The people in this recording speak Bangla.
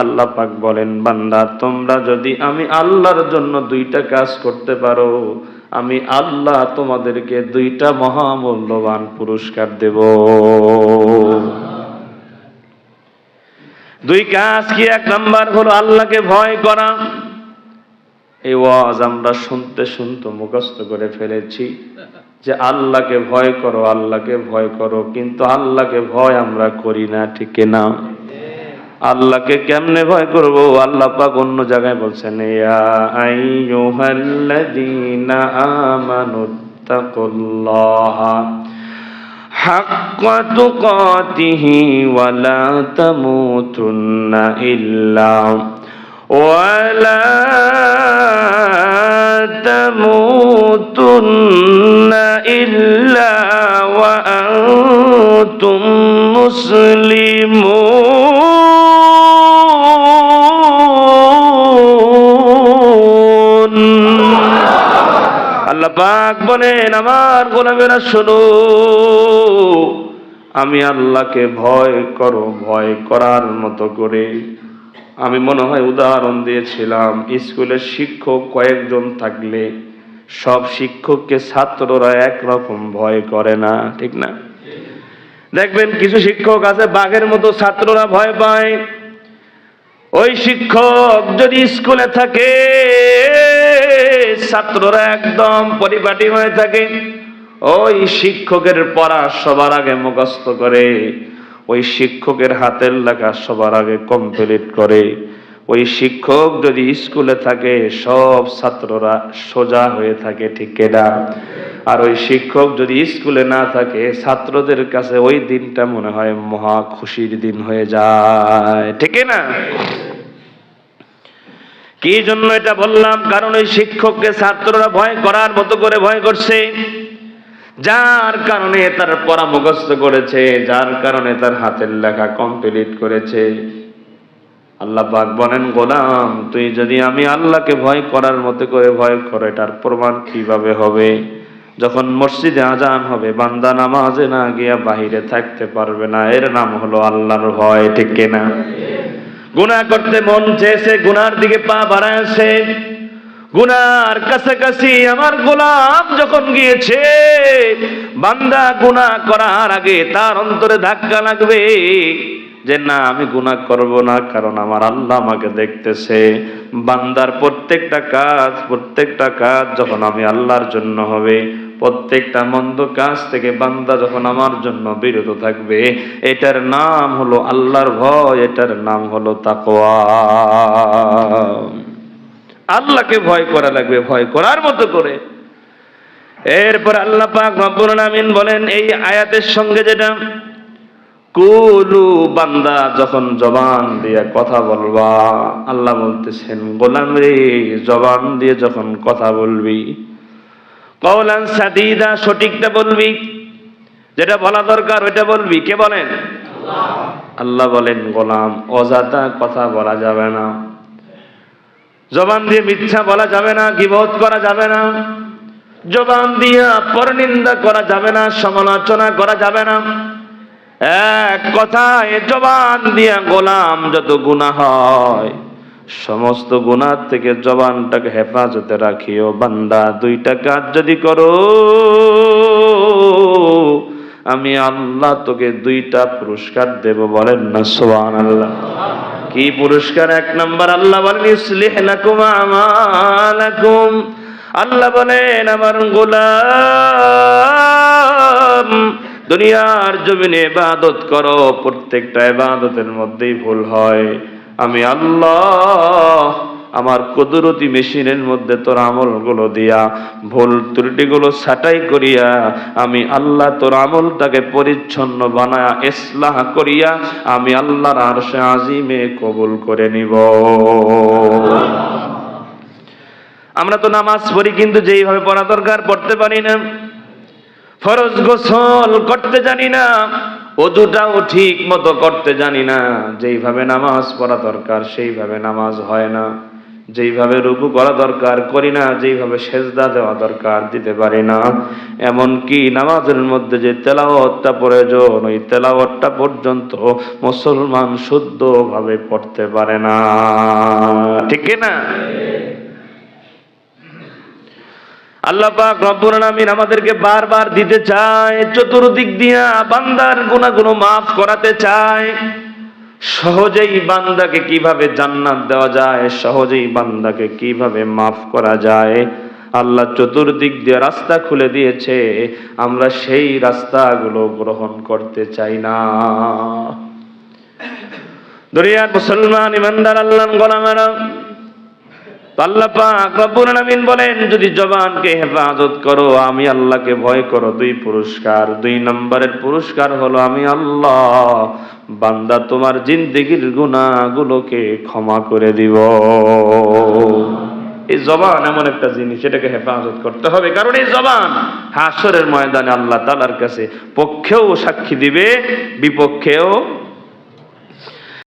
আল্লাহ পাক বলেন, বান্দা, তোমরা যদি আমি আল্লাহর জন্য দুইটা কাজ করতে পারো, আমি আল্লাহ তোমাদেরকে দুইটা মহামূল্যবান পুরস্কার দেব। দুই কাজ কি? এক নাম্বার হলো আল্লাহকে ভয় করা। এই ওয়াজ আমরা শুনতে শুনতে মুখস্থ করে ফেলেছি যে আল্লাহকে ভয় করো, আল্লাহকে ভয় করো, কিন্তু আল্লাহকে ভয় আমরা করি না, ঠিক না আল্লাহকে কেমনে ভয় করব আল্লাহ পাক অন্য জায়গায় বলছেন ইয়া আইয়ুহাল্লাযীনা আমানুত্তাকুল্লাহা হাক্কা তুকাতিহি ওয়া লা তামুতুন্না ইল্লা ولا تموتن إلا وأنتم مسلمون পাক বলেন, আমার গোলামেরা, শোনো, আমি আল্লাহকে ভয় করো, ভয় করার মতো করে। আমি মনে হয় উদাহরণ দিয়েছিলাম, স্কুলের শিক্ষক কয়েকজন থাকলে সব শিক্ষককে ছাত্ররা একরকম ভয় করে না, ঠিক না? দেখবেন কিছু শিক্ষক আছে, বাঘের মতো ছাত্ররা ভয় পায়। ওই শিক্ষক যদি স্কুলে থাকে ছাত্ররা একদম পরিপাটি হয়ে থাকে। ওই শিক্ষকের পড়া সবার আগে মুখস্থ করে, ওই শিক্ষকের হাতের লেখা সবার আগে কমপ্লিট করে। ওই শিক্ষক যদি স্কুলে থাকে, সব ছাত্ররা সোজা হয়ে থাকে, ঠিক না আর ওই শিক্ষক যদি স্কুলে না থাকে, ছাত্রদের কাছে ওই দিনটা মনে হয় মহা খুশির দিন হয়ে যায়, ঠিক না কি জন্য এটা বললাম? কারণ ওই শিক্ষককে ছাত্ররা ভয় করার মতো করে ভয় করছে। যার কারণে তার পড়া মুখস্থ করেছে, যার কারণে তার হাতের লেখা কমপ্লিট করেছে। আল্লাহ পাক বলেন, গোলাম, তুই যদি আমি আল্লাহকে ভয় করার মতো করে ভয় করে তার প্রমাণ কীভাবে হবে? যখন মসজিদে আজান হবে, বান্দা নামাজে না গিয়া বাহিরে থাকতে পারবে না। এর নাম হলো আল্লাহর ভয়, ঠিক কিনা? গুনাহ করতে মন চেয়েছে গুনার দিকে পা বাড়ায়ছে। গুনার কাছাকাছি আমার গোলাম যখন গিয়েছে, বান্দা গুনাহ করার আগে তার অন্তরে ধাক্কা লাগবে যে, না, আমি গুনাহ করব না, কারণ আমার আল্লাহ আমাকে দেখতেছে। বান্দার প্রত্যেকটা কাজ প্রত্যেকটা কাজ যখন আমি আল্লাহর জন্য হবে প্রত্যেকটা মন্দ কাজ থেকে বান্দা যখন আমার জন্য বিরত থাকবে, এটার নাম হলো আল্লাহর ভয়, এটার নাম হলো তাকোয়া আল্লাহকে ভয় করা লাগবে, ভয় করার মতো করে। এরপর আল্লাহ পাক রব্বুল আলামিন বলেন, এই আয়াতের সঙ্গে যেটা, কুলু বান্দা যখন জবান দিয়ে কথা বলবা, আল্লাহ বলতেছেন, গোলাম রে, জবান দিয়ে যখন কথা বলবি কওলান সাদিদা, সঠিকটা বলবি? যেটা বলা দরকার, ওইটা বলবি। কে বলেন? আল্লাহ বলেন, গোলাম, অজাতা কথা বলা যাবে না। জবান দিয়ে মিথ্যা বলা যাবে না গিবত করা যাবে না। জবান দিয়ে পরনিন্দা করা যাবে না, সমালোচনা করা যাবে না। এক কথায় জবান দিয়া গোলাম যত গুণা হয়। সমস্ত গুণার থেকে জবানটাকে হেফাজতে রাখিও বান্দা, দুইটা কাজ যদি করো, আমি আল্লাহ তোকে দুইটা পুরস্কার দেব বলেন না সোহান আল্লাহ কি পুরস্কার? এক নম্বর আল্লাহ বলেন, ইসলিহ লাকুম আমালাকুম। আল্লাহ বলেন, আমার গোলাম, দুনিয়ার জমিনে ইবাদত করো, প্রত্যেকটা ইবাদতের মধ্যেই ভুল হয়। আমি আল্লাহ, আমার কুদরতি মেশিনের মধ্যে তোর আমলগুলো দিয়া, ভুল ত্রুটিগুলো ছাটাই করিয়া, আমি আল্লাহ তোর আমলটাকে পরিচ্ছন্ন বানায়া, ইসলাহ করিয়া, আমি আল্লাহর আরশে আজিমে কবুল করে নিব। আমরা তো নামাজ পড়ি, কিন্তু যেইভাবে পড়া দরকার, পড়তে পারি না। ফরজ গোসল করতে জানি না। অজুটাও ঠিক মতো করতে জানি না। যেইভাবে নামাজ পড়া দরকার, সেইভাবে নামাজ হয় না। যেইভাবে রুকু করা দরকার, করি না। যেইভাবে সেজদা দেওয়া দরকার, দিতে পারি না। এমনকি নামাজের মধ্যে যে তেলাওয়াতটা প্রয়োজন, ওই তেলাওয়াতটা পর্যন্ত মুসলমান শুদ্ধভাবে পড়তে পারে না। ঠিক না? আল্লাহ পাক রব্বুল আলামিন আমাদেরকে বারবার দিতে চায়, চতুর্দিক দিয়া বান্দার গুনাহগুলো মাফ করাতে চায়। সহজেই বান্দাকে কীভাবে জান্নাত দেওয়া যায়, সহজেই বান্দাকে কীভাবে মাফ করা যায়, আল্লাহ চতুর্দিক দিয়ে রাস্তা খুলে দিয়েছে, আমরা সেই রাস্তাগুলো গ্রহণ করতে চাই না। দুনিয়ার মুসলমান, ইমানদার আল্লাহ গোলামেরা আল্লাহ পাক রব্বুল আলামিন বলেন, যদি জবানকে হেফাজত করো, আমি আল্লাহকে ভয় করো। দুই পুরস্কার, দুই নম্বরের পুরস্কার হলো, আমি আল্লাহ, বান্দা তোমার জিন্দেগির গুনাহগুলোকে ক্ষমা করে দিব। এই জবান এমন একটা জিনিস এটাকে হেফাজত করতে হবে। কারণ এই জবান হাসরের ময়দানে আল্লাহ তালার কাছে পক্ষেও সাক্ষী দিবে, বিপক্ষেও